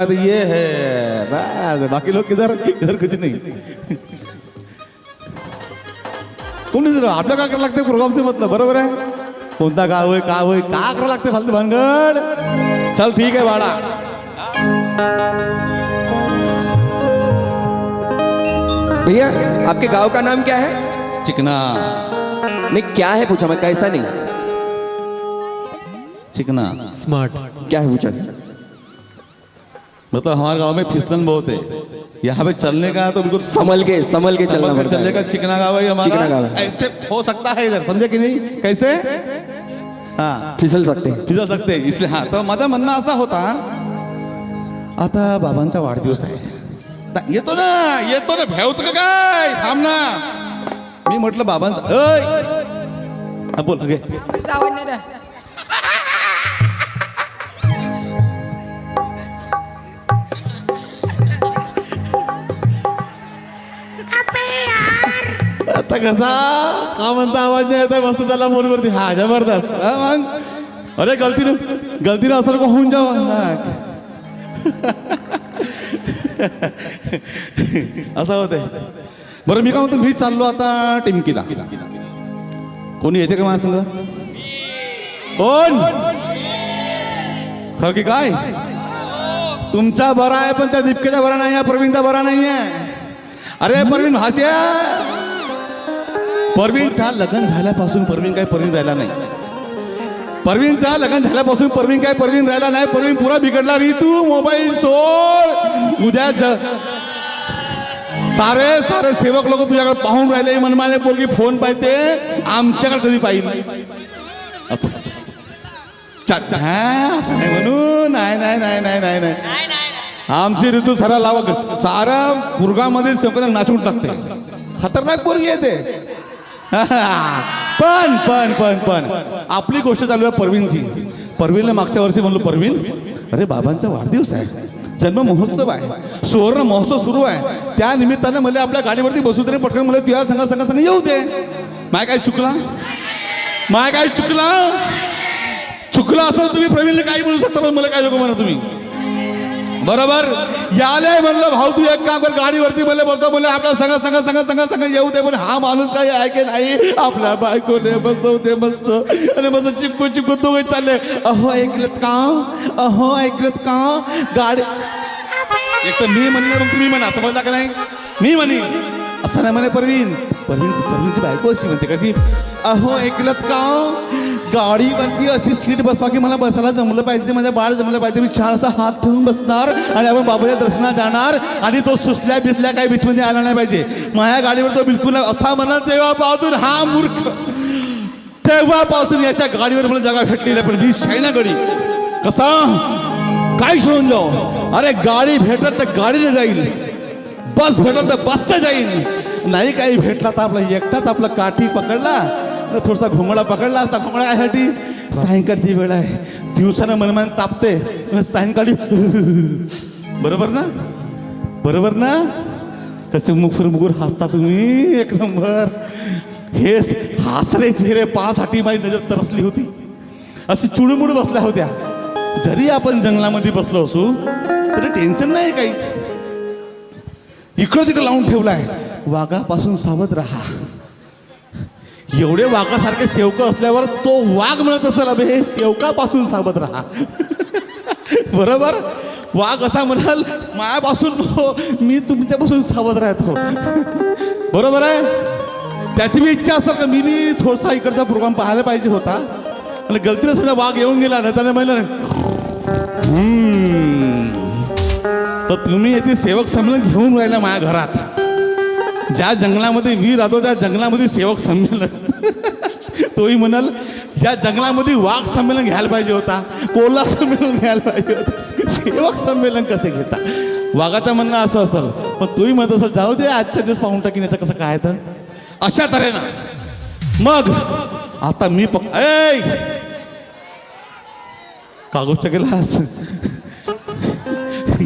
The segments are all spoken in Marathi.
तो ये है। बस बाकी लोग किधर इधर कुछ नहीं। कोणी जर आपल्या काय करायला लागते प्रोग्रामचे मतलब? बरोबर आहे कोणता गाव होय का होय का करायला लागते फालतू भानगड? चल ठीक आहे बाळा भैया आपके गाँव का नाम क्या है? चिकना। नहीं क्या है पूछा मैं कैसा नहीं? चिकना। स्मार्ट। क्या है पूछा? मतलब हमारे गांव में फिसलन बहुत है। यहाँ पे चलने का तो बिल्कुल संभल के संभल के चलना पड़ता चलने का चिकना गाँव है हमारा। चिकना गाँव। ऐसे हो सकता है इधर समझे कि नहीं? कैसे? हाँ। फिसल सकते हैं। फिजा सकते इसलिए हा तर माझं म्हणणं असा होता आता बाबांचा वाढदिवस आहे। ता- येतो ना येतो ना भेवतो का? काय थांब ना। मी म्हटलं बाबांचा हा, बोल आता कसा? का म्हणता? आवाज नाही येत मस्त त्याला फोनवरती. हा जबरदस्त. हा मग? अरे गलतीनं गलतीनं असं नको होऊन जावं. असं होतंय. बरं मी काय म्हणतो मी चाललो आता टिमकीला. कोणी येते का माझ्या संग कोण? खरं की काय? तुमचा बरा आहे पण त्या दीपकेचा बरा नाही आहे प्रवीणचा बरा नाही आहे अरे प्रवीण हास्या! परवीनचा लग्न झाल्यापासून परवीन काय परवीन राहिला नाही. परवीनचा लग्न झाल्यापासून परवीन काय परवीन राहिला नाही. परवीन पुरा बिघडला. री तू मोबाईल सोड. उद्या ज- सारे सारे सेवक लोक तुझ्याकडे पाहून राहिले. मनमाने पोरगी फोन पाहिजे आमच्याकडे कधी पाहिजे असं. चा- नाही म्हणू. नाही नाही नाही नाही नाही नाही. आमची ऋतू सारा लावा सारा मुरगामध्ये सेवकांना नाचून टाकते. खतरनाक पोरगी आहे ते. पण पण पण पण. आपली गोष्ट चालू आहे परवीनची. परवीनला मागच्या वर्षी म्हणलो परवीन अरे बाबांचा वाढदिवस आहे. जन्म महोत्सव आहे. सुवर्ण महोत्सव सुरू आहे. त्या निमित्तानं मला आपल्या गाडीवरती बसू तरी पटकन मला तुझ्या संघ संघ संघ येऊ दे. माय काय चुकला? माय काय चुकला? चुकला असं तुम्ही प्रवीणला काही बोलू शकता पण मला काय नको म्हणा तुम्ही. बरोबर? याले म्हणलं भाऊ तू एक काम कर गाडीवरती बोलले बोलतो बोलले आपल्या सगळं सगळं सगळं सगळं सगळं येऊ दे पण हा माणूस काही ऐके नाही? आपल्या बायकोने बसवते मस्त. आणि मस्त चिपकू चिपकू तो चालले. अहो ऐकलत का? अहो ऐकलत का? गाडी एक तर मी म्हणलं मग तुम्ही म्हणा. समजला का नाही? मी म्हणे. असं नाही म्हणे परवीन. परवीन परवीनची बायको अशी म्हणते कशी? अहो ऐकलत का? गाडी बनती अशी सीट बसवा की मला बसायला जमलं पाहिजे माझ्या बाळ जमलं पाहिजे मी छान असा हात ठेवून बसणार आणि आपण बाबाच्या दर्शनात जाणार आणि तो सुसल्या बिसल्या काही बीचमध्ये आला नाही पाहिजे. माझ्या गाडीवर तो बिलकुल असा म्हणा तेव्हापासून हा मूर्ख तेव्हापासून याच्या गाडीवर मला जागा भेटली नाही पण ही शैना गडी कसा? काय शोधून जाऊ अरे गाडी भेटत तर गाडीने जाईल. बस भेटत तर बसता जाईल. नाही काही भेटला तर आपला एकटाच आपला काठी पकडला. थोडासा घोंगडा पकडला असता घोंगडा यासाठी. सायंकाळची वेळ आहे. दिवसानं मनमान तापते. सायंकाळी बरोबर ना? बरोबर ना? कसे मुखर मुखर हसता तुम्ही? एक नंबर. हे हासरे चेहरे पाहासाठी माझी नजर तरसली होती. अशी चुडमुड बसल्या होत्या. जरी आपण जंगलामध्ये बसलो असू तरी टेन्शन नाही काही. इकडं तिकडं लावून ठेवलाय. वाघापासून सावध राहा. एवढे वाघासारखे सेवक असल्यावर तो वाघ म्हणत असेल अबे हे सेवकापासून सावध राहा. बरोबर? वाघ असा म्हणाल मायापासून हो मी तुमच्यापासून सावध राहतो. बरोबर आहे? त्याची मी इच्छा असेल का मी मी थोडासा इकडचा प्रोग्राम पाहायला पाहिजे होता. आणि गलतीनं सुद्धा वाघ येऊन गेला ना त्याने म्हणलं तर तुम्ही येथे सेवक समजून घेऊन राहिला माझ्या घरात. ज्या जंगलामध्ये मी राहतो त्या जंगलामध्ये सेवक संमेलन. तोही म्हणाल या जंगलामध्ये वाघ संमेलन घ्यायला पाहिजे होता कोल्हा संमेलन घ्यायला पाहिजे होता. सेवक संमेलन कसे घेता? वाघाचं म्हणणं असं असेल पण तोही म्हणत असेल जाऊ दे आजच्या दिवस पाहून टाकीन याचं कसं काय तर? अशा तऱ्हेनं. मग आता मी पक ऐ! का गोष्ट असं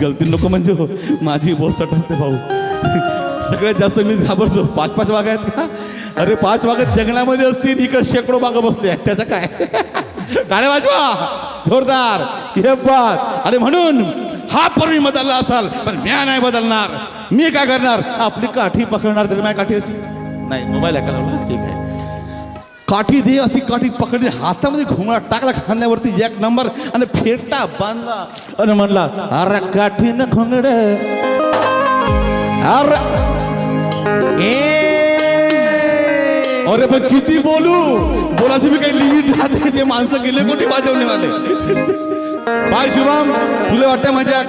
गलती नको म्हणजे हो माझी बोस ठरते भाऊ. सगळ्यात जास्त मी घाबरतो. पाच पाच वाघ आहेत का? अरे पाच वाघ जंगलामध्ये असतील इकडे शेकडो वाघ बसले आहेत. त्याचं काय? गाड्या वाजवा. जोरदार. हे बात आणि म्हणून हा परवी बदलला असाल पण म्या नाही बदलणार. मी काय करणार? आपली काठी पकडणार तरी माझ्या काठी अशी? नाही मोबाईल ऐकायला लावला? ठीक आहे. काठी दे अशी काठी पकडली. हातामध्ये घुमळा टाकला खांद्यावरती एक नंबर आणि फेटा बांधला आणि म्हणला अरे काठी न घोंगड अरे अरे पण किती बोलू? बोलायची मी काही लिमिट राहते ते माणसं गेले कोणी वाजवणे वाले? बाय शुभम. तुला वाटतं माझ्या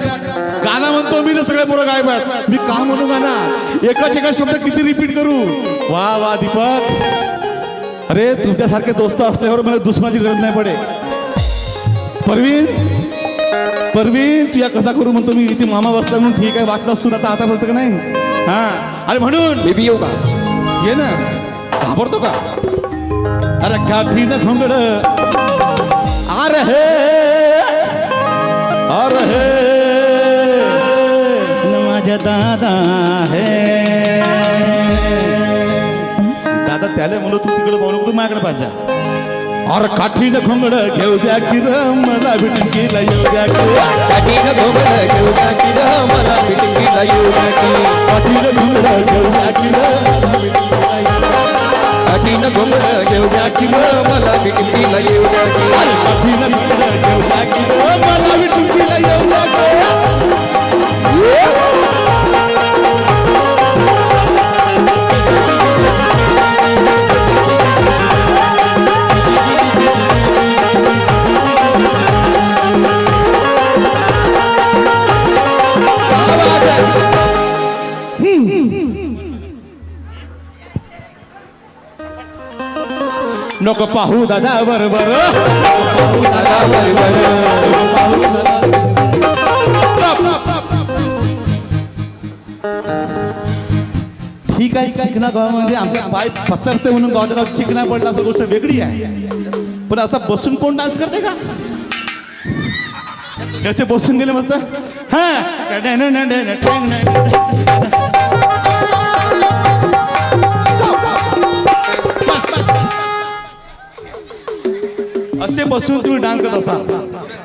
गाणं म्हणतो मी ना सगळे पोरं गायब आहेत. मी का म्हणू गाणं? एकाच एका शब्द किती रिपीट करू? वा वा दीपक. अरे तुमच्यासारखे दोस्त असल्यावर मला दुसऱ्याची गरज नाही पडे. परवीन परवीन तुया कसा करू म्हणतो मी? इथे मामा बसला म्हणून ठीक आहे वाटलं असतो आता आता बोलतो का नाही? हा. अरे म्हणून मी येऊ का? ये ना. घाबरतो का? अरे काठी न घोंगड. अरे हे. अरे हे. माझ्या दादा हे. दादा त्याला म्हणलो तू तिकडे बोलू तू माझ्याकडे पाहिजे. अरे काठी न घोंगड घेऊ द्या की र मला गेला येऊ द्या की काठीनं घोंगडं घेऊ द्या की र, मला पिटकीला येऊ द्या की. काठी न घोंगड घेऊ द्या की र काठीनं घोंगडं घेऊ द्या की र, मला पिटकीला येऊ द्या की. अरे काठी न घोंगड नको पाहू दादा बरोबर दादा ठीक आहे चिकना गावामध्ये आमचा पाय पसरते म्हणून गावाचं नाव चिकना पडला असं गोष्ट वेगळी आहे. पण असं बसून कोण डान्स करते का? कसे बसून गेले मस्त. हा. असे बसून तुम्ही डान्स करत असाल.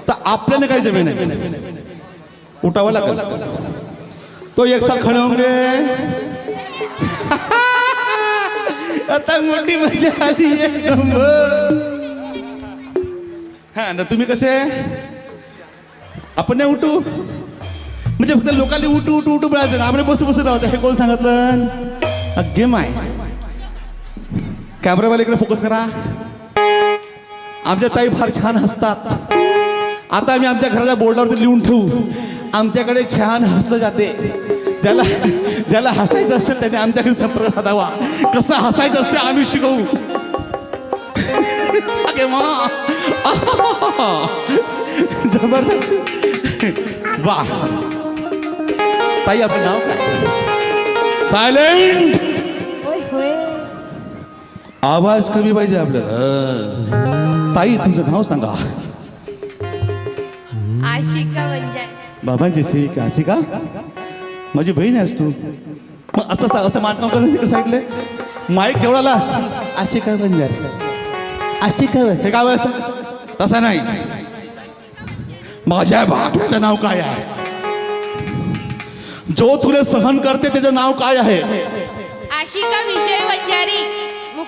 तर आपल्याला काही जमीन नाही उठावं लागेल. तो एक साथ खडे आता मोठी मजा आली हा ना तुम्ही कसे? आपण नाही उठू? म्हणजे फक्त लोकांनी उठू उठू उठू बोलायचं आपण बसू बसू राहतो. हे कोण सांगितलं? गेम आहे. इकडे फोकस करा. आमच्या ताई फार छान हसतात. आता आम्ही आमच्या घराच्या बोर्डावरती लिहून ठेवू. आमच्याकडे छान हसलं जाते. ज्याला ज्याला हसायचं असेल त्याने आमच्याकडे संपर्क साधावा कसं हसायचं असते आम्ही शिकवू. अगे मा. जबरदस्त. वा ताई आपलं नाव काय? सायलेंट. आवाज कमी पाहिजे आपल्याला. ताई तुमचं नाव सांगा. आशिका बाबांची सेविका अशी का माझी बहीण आहेस तू. मग असं सा- असं मानकाम करून तिकडे साईडले. माईक जेवढाला. अशी काय बंजार अशी काय हे काय असं? तसा नाही. माझ्या भाकऱ्याचं नाव काय आहे? जो तुला सहन करते त्याचं नाव काय आहे? आशिका विजय वंजारी.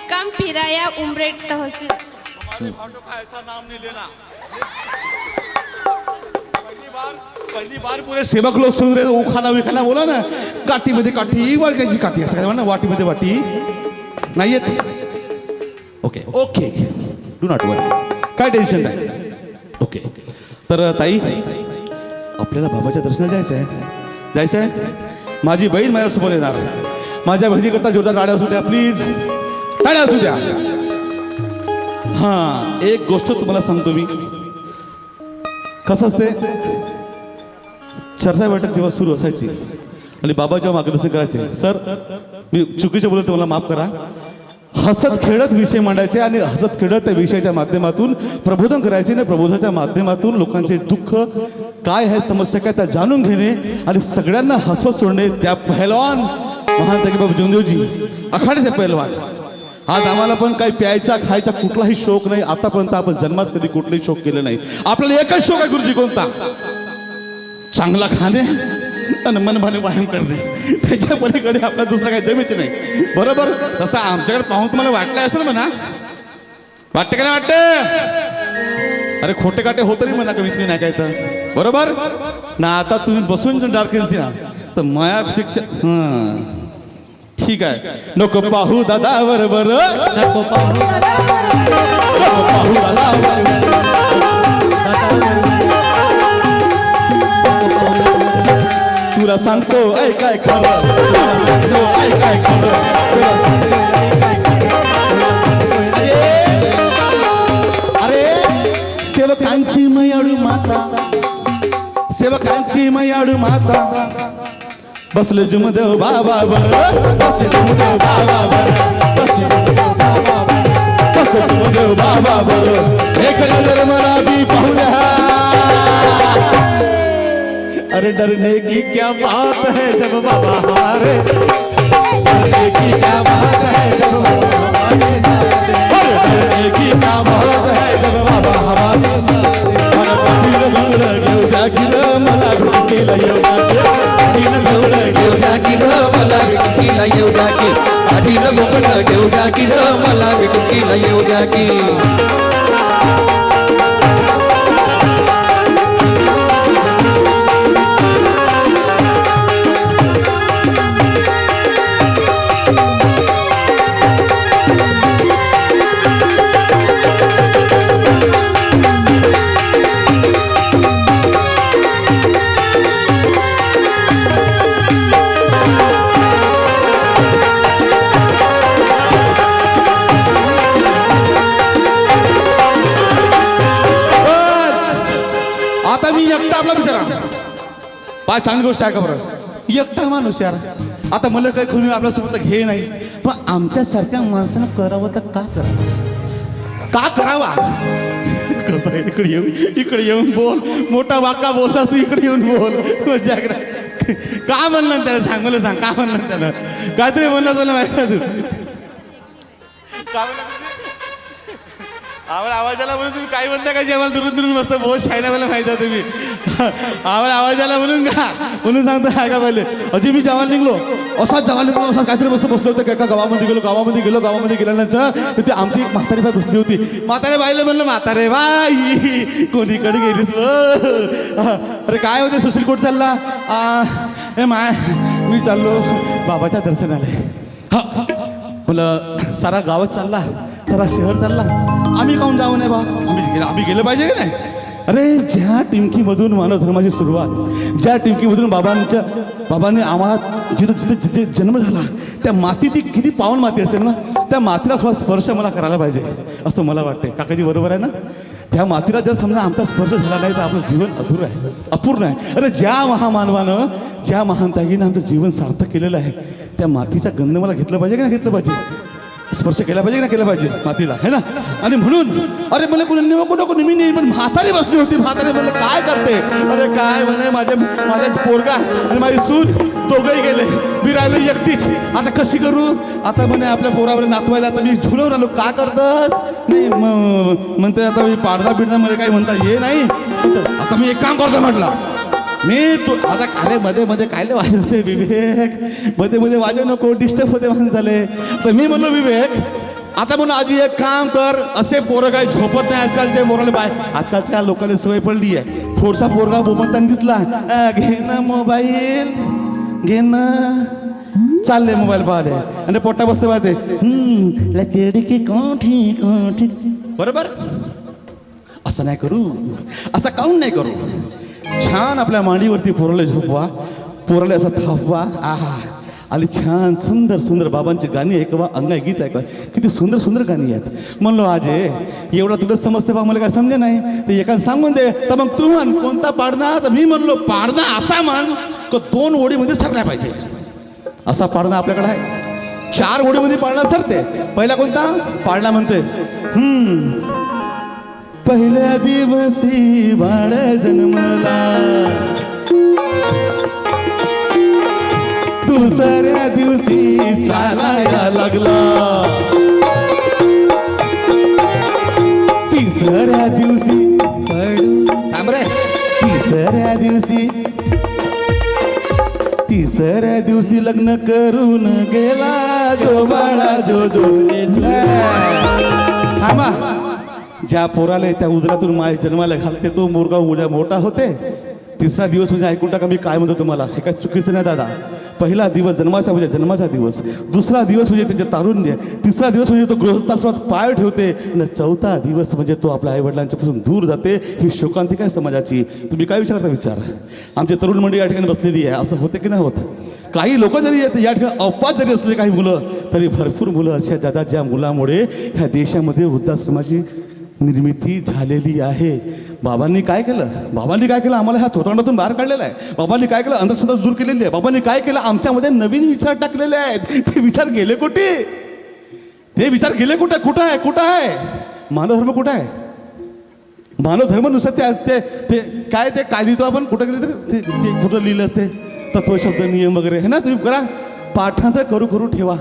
मुक्काम फिराया उमरेट तहसील. पहिली बार पूरे सेवक लोक सुरू रे उखाना विखाना बोला ना। काठीमध्ये काठी वळकायची काठी असं काय म्हणा वाटीमध्ये वाटी नाही येत okay okay do not worry काय टेन्शन नाही. ओके तर ताई आपल्याला बाबाच्या दर्शनाला जायचं आहे. जायचं आहे? माझी बहीण माझ्यासोबत येणार. माझ्या बहिणीकरता जोरदार गाड्या असू द्या प्लीज टाळ्या असू द्या. हा एक गोष्ट तुम्हाला सांगतो मी. कसं असते? चर्चा बैठक जेव्हा सुरू असायची आणि बाबा जेव्हा मार्गदर्शन करायचे सर मी चुकीचे बोलत तुम्हाला माफ करा. हसत खेळत विषय मांडायचे आणि हसत खेळत त्या विषयाच्या माध्यमातून प्रबोधन करायचे आणि प्रबोधनाच्या माध्यमातून लोकांचे दुःख काय आहे समस्या काय त्या जाणून घेणे आणि सगळ्यांना हसवत सोडणे त्या पहलवान महान तकी बाबा जोंदेवजी अखाड्याचे पहलवान. आज आम्हाला पण काही प्यायचा खायचा कुठलाही शौक नाही. आतापर्यंत आपण जन्मात कधी कुठलाही शौक केले नाही. आपल्याला एकच शोक आहे गुरुजी कोणता? चांगला खाणे आणि मनभाने व्यायाम करणे. त्याच्या पलीकडे आपला दुसरा काही जमीच नाही. बरोबर? तसं आमच्याकडे पाहून तुम्हाला वाटलं असेल म्हणा. वाटतं का नाही वाटतं? अरे खोटे काटे होत नाही म्हणा कमीत नाही काय तर. बरोबर? ना आता तुम्ही बसून जर डार्क ना तर माया शिक्षक हां. ठीक आहे. नको पाहू दादा बरोबर नको पाहू नको पाहू दादा तुला सांगतो ऐकाय खरं तुला सांगतो ऐकाय अरे सेवकांची मयाळू माता. सेवकांची मयाळू माता. बसले बसले जुमदेव बाबा बर बाबा बर बाबा बर एक नज़र भी अरे डरने की क्या बात है जब बाबा हारे। डरने की क्या बात है जब पाठीला घेऊ द्या की ग मला विकुटीला येऊ द्या की. हा चांगली गोष्ट आहे का बरं? एकटा माणूस यार. आता मला काही कोणी आपल्यासोबत घे नाही. पण आमच्यासारख्या माणसानं करावं तर का करावं? का करावा? कसं आहे इकडे येऊन इकडे येऊन बोल. मोठा वाका बोलला असं इकडे येऊन बोल. जागरा का म्हणलं त्याला सांग मला सांग का म्हणलं त्याला? काहीतरी म्हणलं तुला माहिती तू का म्हणलं आम्हाला आवाज आला म्हणून तुम्ही काय म्हणता का? जे आम्हाला दुरून दुरून मस्त बहुत शायना मला माहिती आहे तुम्ही. आम्हाला आवाजाला म्हणून का? म्हणून सांगता काय का पहिले? अजून मी जवान निघलो. असाच जवान निघलो असा काहीतरी मस्त बसलो होतो. का गावामध्ये गेलो गावामध्ये गेलो गावामध्ये गेल्यानंतर तिथे आमची एक म्हातारी बाई बसली होती. म्हातारे बाईला म्हणलं म्हातारे बाई कोणीकडे गेलीस व? अरे काय होते सुशील कोट चालला? आ, ए माय मी चाललो बाबाच्या दर्शनाला. हा, म्हणलं सारा गावात चालला सारा शहर चालला. आम्ही काऊन जाऊ नये बा? आम्ही गेलं आम्ही गेलं पाहिजे की नाही? अरे ज्या टिमकीमधून मानवधर्माची सुरुवात ज्या टिमकीमधून बाबांच्या बाबांनी आम्हाला जिथं जिथे जिथे जन्म झाला त्या माती ती किती पावन माती असेल ना त्या मातीला थोडा स्पर्श मला करायला पाहिजे असं मला वाटते काकाजी बरोबर आहे ना? त्या मातीला जर समजा आमचा स्पर्श झाला नाही तर आपलं जीवन अधुरं आहे अपूर्ण आहे. अरे ज्या महामानवानं ज्या महानताईनं आमचं जीवन सार्थक केलेलं आहे त्या मातीचा गंध मला घेतलं पाहिजे की नाही घेतलं पाहिजे? स्पर्श केला पाहिजे ना केला पाहिजे? मातीला है ना? आणि म्हणून अरे मला कोणी नको नको मी नाही पण म्हातारी बसली होती म्हातारी म्हणलं काय करते? अरे काय म्हणे माझे माझ्या पोरगा आणि माझी सून दोघंही गेले मी राहिलो एकटीच. आता कशी करू? आता म्हणे आपल्या पोरावर नातवायला आता मी झुलवून आलो. का करतस? नाही म्हणते आता मी पाडदा बिडदा मला काही म्हणता ये नाही. आता मी एक काम करतो म्हटलं. मी तू आता काय मध्ये मध्ये कायले वाजवते विवेक? मध्ये मध्ये वाजव नको डिस्टर्ब होते म्हणून झाले तर मी म्हणलो विवेक आता म्हणून आजी एक काम कर. असे पोरं काही झोपत नाही आजकालचे पोराला बाय आजकालच्या लोकांना सवय पडली आहे. थोडसा पोरगा बोमताना दिसला. घे ना मोबाईल. घे ना. चालले मोबाईल पाहले आणि पोट्टा बसते पाहते. "हम्म, की कोठी कोठी. बरोबर? असं नाही करू. असं काऊन नाही करू? छान आपल्या मांडीवरती पोरले झोपवा पोरले असं थापवा. आहा आणि छान सुंदर सुंदर बाबांची गाणी ऐकवा अंगाई गीत ऐकवा. किती सुंदर सुंदर गाणी आहेत. म्हणलो आजे एवढा तुला समजते बा मला काय समजे नाही. तर एका सांगून दे. तर मग तू म्हण कोणता पाडणा? तर मी म्हणलो पाडणा असा म्हण तो दोन ओळीमध्ये सरला पाहिजे. असा पाडणा आपल्याकडे आहे. चार ओळीमध्ये पाळणा सरते. पहिला कोणता? पाळणा म्हणते हम्म. पहिल्या दिवशी बाळ जन्मला. दुसऱ्या दिवशी चालायला लागला. तिसऱ्या दिवशी तिसऱ्या दिवशी तिसऱ्या दिवशी लग्न करून गेला जो बाळा जो जो. थांबा. ज्या पोराला त्या उदरातून माय जन्माला घालते तो मोरगा उद्या मोठा होते. तिसरा दिवस म्हणजे ऐकून टाका मी काय म्हणतो तुम्हाला. हे काय चुकीचं नाही दादा. पहिला दिवस जन्माचा म्हणजे जन्माचा दिवस. दुसरा दिवस म्हणजे त्याचे तारुण्य. तिसरा दिवस म्हणजे तो गृहस्थाश्रमात पाय ठेवते. आणि चौथा दिवस म्हणजे तो आपल्या आईवडिलांच्यापासून दूर जाते. ही शोकांतिक आहे समाजाची? तुम्ही काय विचारता विचार? आमची तरुण मंडळी या ठिकाणी बसलेली आहे. असं होते की नाही होत? काही लोक जरी येते या ठिकाणी अपवाद जरी असले काही मुलं तरी भरपूर मुलं अशा जातात ज्या मुलामुळे ह्या देशामध्ये वृद्धाश्रमाची निर्मिती झालेली आहे. बाबांनी काय केलं? बाबांनी काय केलं? आम्हाला ह्या थोतांडातून बाहेर काढलेला आहे. बाबांनी काय केलं? अंधश्रद्धा दूर केलेली आहे. बाबांनी काय केलं? आमच्यामध्ये नवीन विचार टाकलेले आहेत. ते विचार गेले कुठे? ते विचार गेले कुठे? कुठं आहे? कुठं आहे? मानवधर्म कुठं आहे? मानवधर्मनुसार ते ते ते काय ते काय लिहितो आपण कुठं गेले तरी ते कुठं लिहिलं असते? तत्वशब्द नियम वगैरे. हे ना तुम्ही करा. पाठांतर करू करू ठेवा.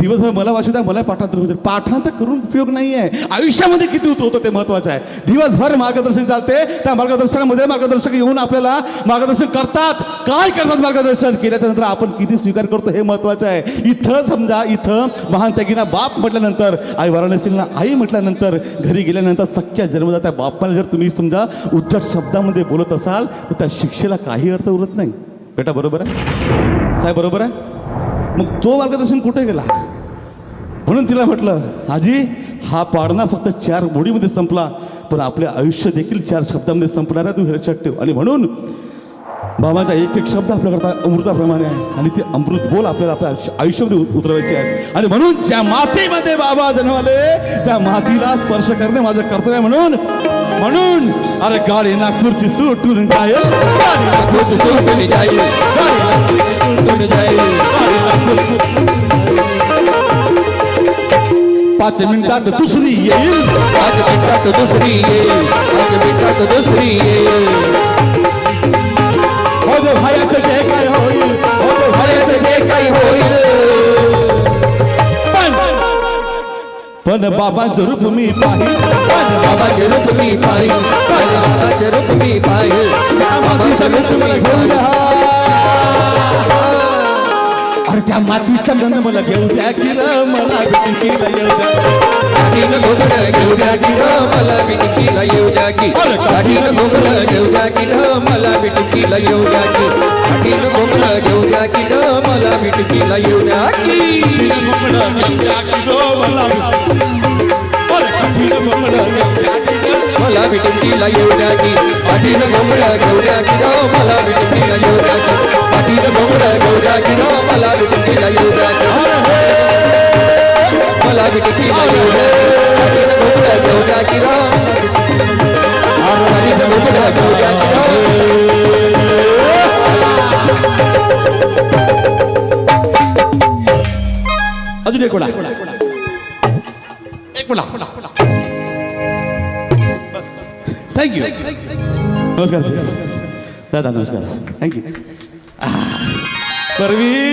दिवसभर मला वाचू द्या मला पाठांतर होते पाठांतर करून उपयोग नाही आहे आयुष्यामध्ये किती उतरवतो ते महत्वाचं आहे. दिवसभर मार्गदर्शन चालते त्या मार्गदर्शनामध्ये मार्गदर्शक येऊन आपल्याला मार्गदर्शन करतात. काय करतात मार्गदर्शन? केल्याच्यानंतर आपण किती स्वीकार करतो हे महत्वाचं आहे. इथं समजा इथं महान त्यागीना बाप म्हटल्यानंतर आई वाराणसीला आई म्हटल्यानंतर घरी गेल्यानंतर सख्या जन्मदात्या बापाला जर तुम्ही समजा उद्धट शब्दामध्ये बोलत असाल तर त्या शिक्षेला काही अर्थ उरत नाही. बेटा बरोबर आहे? साहेब बरोबर आहे? मग तो मार्गदर्शन कुठे गेला? म्हणून तिला म्हटलं आजी हा पाडणा फक्त चार मोडीमध्ये संपला पण आपले आयुष्य देखील चार शब्दामध्ये संपणार आहे तू हे लक्षात ठेव. आणि म्हणून बाबाचा एक एक शब्द आपल्याकरता अमृताप्रमाणे आहे. आणि ते अमृत बोल आपल्याला आपल्या आयुष्य- आयुष्यामध्ये उतरवायचे आहे आणि म्हणून ज्या मातीमध्ये बाबा जन्माले त्या मातीला स्पर्श करणे माझं कर्तव्य आहे म्हणून. म्हणून अरे गाडी नागपूरची सुटून जाईल. सुटून जाईल. पाच मिनिटात दुसरी येईल. पाच मिनिटात दुसरी येईल. पाच मिनिटात दुसरी येईल. हो दे भायाचं जे काय होईल हो दे भल्याचं जे काही होईल. पण पण बाबांचं रूप मी पाहिल. पण बाबाचे रूप मी पाहिल. बाबाचे रूप मी पाहिल. बाबाचे रूप मी घेऊन त्या मातीचा गंध मला घेऊ द्या की मला भेटीला येऊ द्या. काठीनं घोगडं घेऊ द्या मला मिटकीला येऊ द्या की. काठीनं घेऊ द्या मला मिटकीला येऊ द्या की. काठीनं घोगडं घेऊ द्या मला मिटकीला येऊ द्या की. मला मिटकीला येऊ द्या की. काठीनं घेऊ द्या एक वेळा एक वेळा थँक्यू नमस्कार दादा नमस्कार थँक्यू परवी